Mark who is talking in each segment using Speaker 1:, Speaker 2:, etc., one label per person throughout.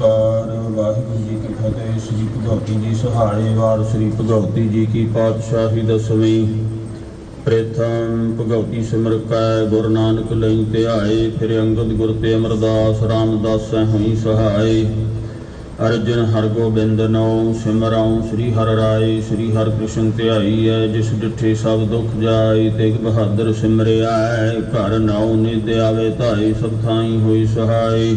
Speaker 1: ਕਾਰ ਵਾਹਿਗੁਰੂ ਜੀ ਕੀ ਫਤਿਹ। ਸ੍ਰੀ ਭਗਵਤੀ ਜੀ ਸਹਾਰੇ ਵਾਰ, ਸ੍ਰੀ ਭਗਵਤੀ ਜੀ ਕੀ ਪਾਤਸ਼ਾਹੀ ਦਸਵੀਂ। ਪ੍ਰਥਮ ਭਗਵਤੀ ਸਿਮਰ ਕੈ, ਗੁਰ ਨਾਨਕ ਲਈ ਧਿਆਏ, ਫਿਰ ਅੰਗਦ ਗੁਰ ਤੇ ਅਮਰਦਾਸ, ਰਾਮਦਾਸ ਹੋਈ ਸਹਾਈ ਅਰਜਨ ਹਰਗੋਬਿੰਦ ਨਉ ਸਿਮਰਉ ਸ੍ਰੀ ਹਰਿ ਰਾਏ, ਸ੍ਰੀ ਹਰਿ ਕ੍ਰਿਸ਼ਨ ਧਿਆਈ ਹੈ ਜਿਸ ਡਿਠੇ ਸਭ ਦੁਖ ਜਾਏ, ਤੇਗ ਬਹਾਦਰ ਸਿਮਰਿਆ ਘਰ ਨਾਉ ਨਿਦ ਆਵੇ ਧਾਈ ਸਭ ਥਾਈ ਹੋਈ ਸਹਾਈ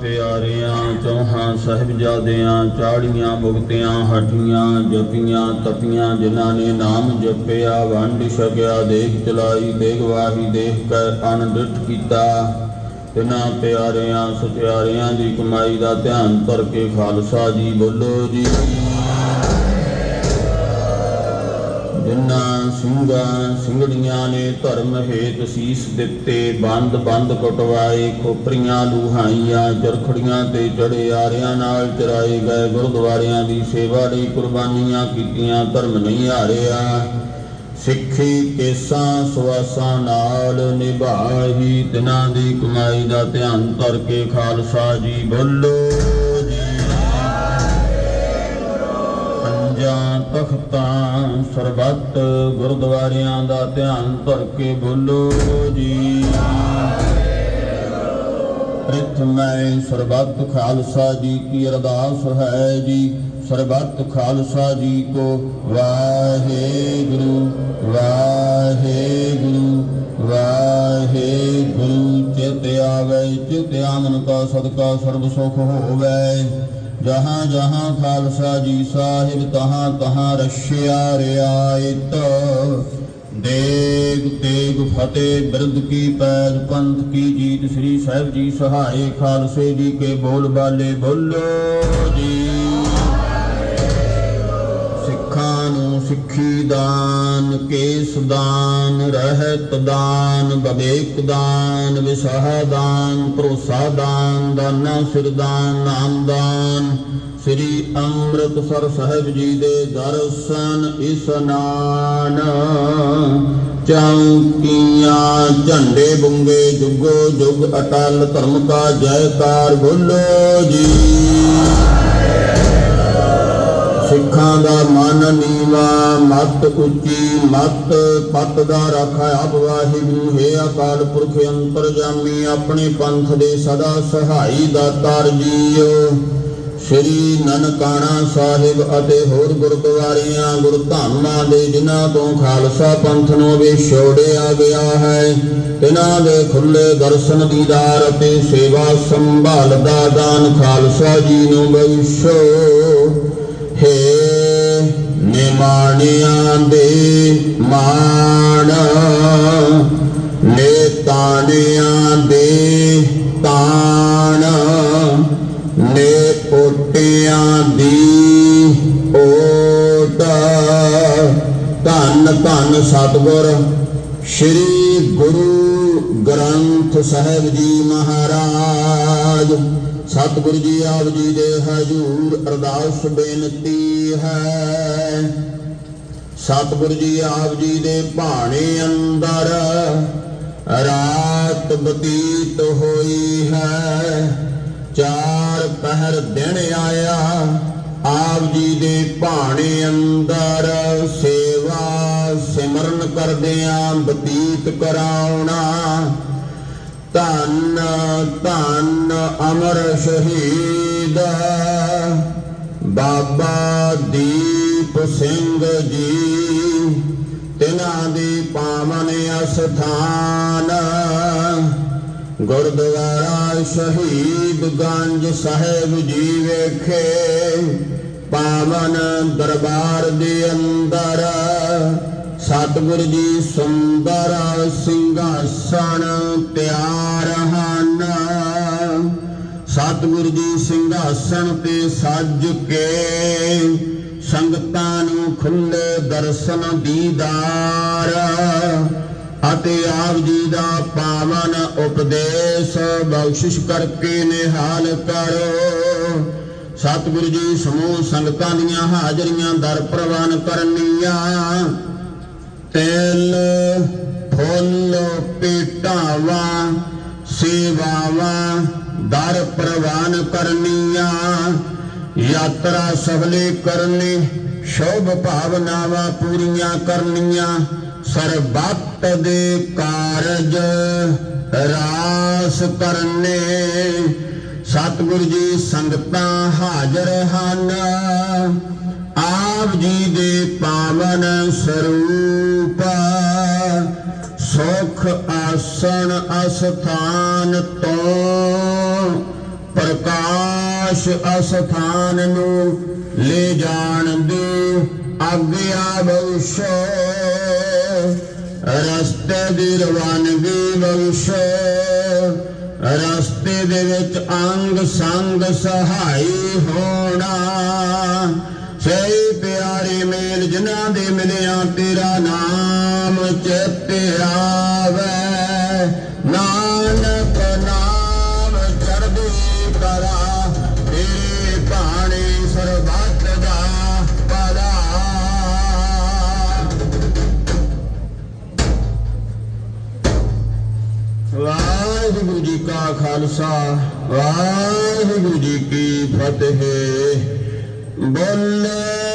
Speaker 1: ਪਿਆਰਿਆਂ ਚੌਹਾਂ ਸਾਹਿਬਜ਼ਾਦਿਆਂ, ਚਾੜੀਆਂ, ਮੁਕਤਿਆਂ ਹਟੀਆਂ ਜਪੀਆਂ ਤਪੀਆਂ, ਜਿਨ੍ਹਾਂ ਨੇ ਨਾਮ ਜਪਿਆ, ਵੰਡ ਛਕਿਆ ਦੇਖ ਚਲਾਈ ਦੇਖ ਵਾਹੀ ਦੇਖ ਕੇ ਅਨੰਦਿਤ ਕੀਤਾ। ਇਹਨਾਂ ਪਿਆਰਿਆਂ ਸੁਚਿਆਰਿਆਂ ਦੀ ਕਮਾਈ ਦਾ ਧਿਆਨ ਧਰ ਕੇ ਖਾਲਸਾ ਜੀ ਬੋਲੋ ਜੀ। ਜਿਨ੍ਹਾਂ ਸਿੰਘਾਂ ਸਿੰਘੜੀਆਂ ਨੇ ਧਰਮ ਹੇਤ ਸੀਸ ਦਿੱਤੇ, ਬੰਦ ਬੰਦ ਕਟਵਾਏ, ਖੋਪਰੀਆਂ ਲੁਹਾਈਆਂ ਚਰਖੜੀਆਂ ਤੇ ਚੜੇ ਆਰਿਆਂ ਨਾਲ ਚਰਾਏ ਗਏ, ਗੁਰਦੁਆਰਿਆਂ ਦੀ ਸੇਵਾ ਲਈ ਕੁਰਬਾਨੀਆਂ ਕੀਤੀਆਂ, ਧਰਮ ਨਹੀਂ ਹਾਰਿਆ। ਸਿੱਖੀ ਕੇਸਾਂ ਸਵਾਸਾਂ ਨਾਲ ਨਿਭਾਹੀ ਦਿਨਾਂ ਦੀ ਕਮਾਈ ਦਾ ਧਿਆਨ ਕਰਕੇ ਖਾਲਸਾ ਜੀ ਬੋਲੋ ਜੀ ਪੰਜਾਂ ਸਰਬੱਤ ਗੁਰਦੁਆਰਿਆਂ ਦਾ ਧਿਆਨ ਧਰ ਕੇ ਬੋਲੋ ਜੀ। ਪ੍ਰਥਮੈ ਸਰਬੱਤ ਖਾਲਸਾ ਜੀ ਕੀ ਅਰਦਾਸ ਹੈ ਜੀ। ਸਰਬੱਤ ਖਾਲਸਾ ਜੀ ਕੋ ਵਾਹਿਗੁਰੂ ਵਾਹਿਗੁਰੂ ਵਾਹਿਗੁਰੂ। ਚਿਤ ਆਵੇ, ਚਿਤ ਆਮਨ ਕਾ ਸਦਕਾ ਸਰਬ ਸੁਖ ਹੋਵੇ। ਜਹਾਂ ਜਹਾਂ ਖਾਲਸਾ ਜੀ ਸਾਹਿਬ, ਤਹਾਂ ਤਹਾਂ ਰਸ਼ਿਆ ਰਿਆਇਤ। ਦੇਗ ਤੇਗ ਫਤਿਹ ਬਿਰਦ ਕੀ ਪੈਜ ਪੰਥ ਕੀ ਜੀਤ, ਸ੍ਰੀ ਸਾਹਿਬ ਜੀ ਸਹਾਏ, ਖਾਲਸੇ ਜੀ ਕੇ ਬੋਲ ਬਾਲੇ ਬੋਲੋ ਜੀ। ਨੂੰ ਸਿੱਖੀ ਦਾਨ, ਕੇਸ ਦਾਨ, ਰਹਿਤ ਦਾਨ, ਬਵੇਕ ਦਾਨ, ਵਿਸਾਹ ਦਾਨ, ਭਰੋਸਾ ਦਾਨ, ਦਾਨਾ ਸਿਰ ਦਾਨ, ਨਾਮ ਦਾਨ। ਸ੍ਰੀ ਅੰਮ੍ਰਿਤਸਰ ਸਾਹਿਬ ਜੀ ਦੇ ਦਰਸ਼ਨ ਇਸਨਾਨ ਚੌਕੀਆਂ ਝੰਡੇ ਬੁੰਗੇ ਜੁਗੋ ਜੁਗ, ਅਟਲ ਧਰਮ ਕਾ ਜੈਕਾਰ ਬੋਲੋ ਜੀ। ਸਿੱਖਾਂ ਦਾ ਮਨ ਨੀਵਾ ਮਤ ਉੱਚੀ, ਮਤ ਪਤ ਦਾ ਰਾਖਾ ਆਪ ਵਾਹਿਗੁਰੂ। ਹੈ ਅਕਾਲ ਪੁਰਖ ਅੰਤਰਜਾਮੀ, ਆਪਣੇ ਪੰਥ ਦੇ ਸਦਾ ਸਹਾਈ ਦਾਤਾਰ ਜੀਓ ਸ੍ਰੀ ਨਨਕਾਣਾ ਸਾਹਿਬ ਅਤੇ ਹੋਰ ਗੁਰਦੁਆਰਿਆਂ ਗੁਰਧਾਮਾਂ ਦੇ ਜਿਨ੍ਹਾਂ ਤੋਂ ਖਾਲਸਾ ਪੰਥ ਨੂੰ ਵਿਛੋੜਿਆ ਗਿਆ ਹੈ ਤਿਨਾਂ ਦੇ ਖੁੱਲੇ ਦਰਸ਼ਨ ਦੀਦਾਰ ਅਤੇ ਸੇਵਾ ਸੰਭਾਲ ਦਾ ਦਾਨ ਖਾਲਸਾ ਜੀ ਨੂੰ ਬਖਸ਼ੋ। ਨਿਮਾਣਿਆਂ ਦੇ ਮਾਣ। ਨੇਤਾਣਿਆਂ ਦੇ ਤਾਣ। ਨੇ ਪੋਟਿਆਂ ਦੀ ਓਟ ਧੰਨ ਧੰਨ ਸਤਿਗੁਰ ਸ੍ਰੀ ਗੁਰੂ ਗ੍ਰੰਥ ਸਾਹਿਬ ਜੀ ਮਹਾਰਾਜ। ਸਤਿਗੁਰੂ ਜੀ ਆਪ ਜੀ ਦੇ ਹਜੂਰ ਅਰਦਾਸ ਬੇਨਤੀ ਹੈ। ਸਤਿਗੁਰੂ ਜੀ ਆਪ ਜੀ ਦੇ ਭਾਣੇ ਅੰਦਰ ਰਾਤ ਬਤੀਤ ਹੋਈ ਹੈ। ਚਾਰ ਪਹਿਰ ਦਿਨ ਆਇਆ, ਆਪ ਜੀ ਦੇ ਭਾਣੇ ਅੰਦਰ ਸੇਵਾ ਸਿਮਰਨ ਕਰਦਿਆਂ ਬਤੀਤ ਕਰਾਉਣਾ। ਧੰਨ ਧੰਨ ਅਮਰ ਸ਼ਹੀਦ। ਬਾਬਾ ਦੀਪ ਸਿੰਘ ਜੀ, ਤਿਨਾਂ ਦੀ ਪਾਵਨ ਅਸਥਾਨ ਗੁਰਦੁਆਰਾ ਸ਼ਹੀਦ ਗੰਜ ਸਾਹਿਬ ਜੀ ਵੇਖੇ, ਪਾਵਨ ਦਰਬਾਰ ਦੇ ਅੰਦਰ। ਸਤਿਗੁਰ ਜੀ ਸੁੰਦਰ ਸਿੰਘਾਸਣ ਤਿਆਰ ਹਨ। ਸਤਿਗੁਰ ਜੀ ਸਿੰਘਾਸਣ ਤੇ ਸੱਜ ਕੇ ਸੰਗਤਾਂ ਨੂੰ ਖੁੱਲੇ ਦਰਸ਼ਨ ਦੀਦਾਰ ਅਤੇ ਆਪ ਜੀ ਦਾ ਪਾਵਨ ਉਪਦੇਸ਼ ਬਖਸ਼ਿਸ਼ ਕਰਕੇ ਨਿਹਾਲ ਕਰੋ। ਸਤਿਗੁਰੂ ਜੀ ਸਮੂਹ ਸੰਗਤਾਂ ਦੀਆਂ ਹਾਜ਼ਰੀਆਂ ਦਰ ਪ੍ਰਵਾਨ ਕਰਨੀਆਂ। ਤੇਲ ਫੁੱਲ ਪੀਟਾਵਾ ਸੇਵਾਵਾਂ ਦਰ ਪ੍ਰਵਾਨ ਕਰਨੀਆਂ। ਯਾਤਰਾ ਸਫਲੇ ਕਰਨੀ, ਸ਼ੋਭ ਭਾਵਨਾਵਾਂ ਪੂਰੀਆਂ ਕਰਨੀਆਂ। ਸਰਬੱਤ ਦੇ ਕਾਰਜ ਰਾਸ ਕਰਨੇ। ਸਤਿਗੁਰੂ ਜੀ ਸੰਗਤਾਂ ਹਾਜ਼ਰ ਹਨ। ਆਪ ਜੀ ਦੇ ਪਾਵਨ ਸਰੂਪ, ਸੁਖ ਆਸਣ ਅਸਥਾਨ ਤੋਂ ਪ੍ਰਕਾਸ਼ ਅਸਥਾਨ ਨੂੰ ਲੈ ਜਾਣ ਦੇ ਆਗਿਆ ਬਖਸ਼ੋ। ਰਸਤੇ ਦੀ ਰਵਾਨਗੀ ਬਖਸ਼ੋ। ਰਸਤੇ ਦੇ ਵਿੱਚ ਅੰਗ ਸੰਗ ਸਹਾਈ ਹੋਣਾ। ਸੇ ਪਿਆਰੇ ਮੇਲ, ਜਿਨ੍ਹਾਂ ਦੇ ਮਿਲਿਆ ਤੇਰਾ ਨਾਮ ਚੇਤੇ ਆਵੇ ਨਾਨਕ ਨਾਮ ਚੜ੍ਹਦੀ ਕਲਾ, ਤੇਰੇ ਬਾਣੀ ਸਰਬੱਤ ਦਾ ਭਲਾ। ਵਾਹਿਗੁਰੂ ਜੀ ਕਾ ਖਾਲਸਾ, ਵਾਹਿਗੁਰੂ ਜੀ ਕੀ ਫਤਿਹ। ਬੋਲੇ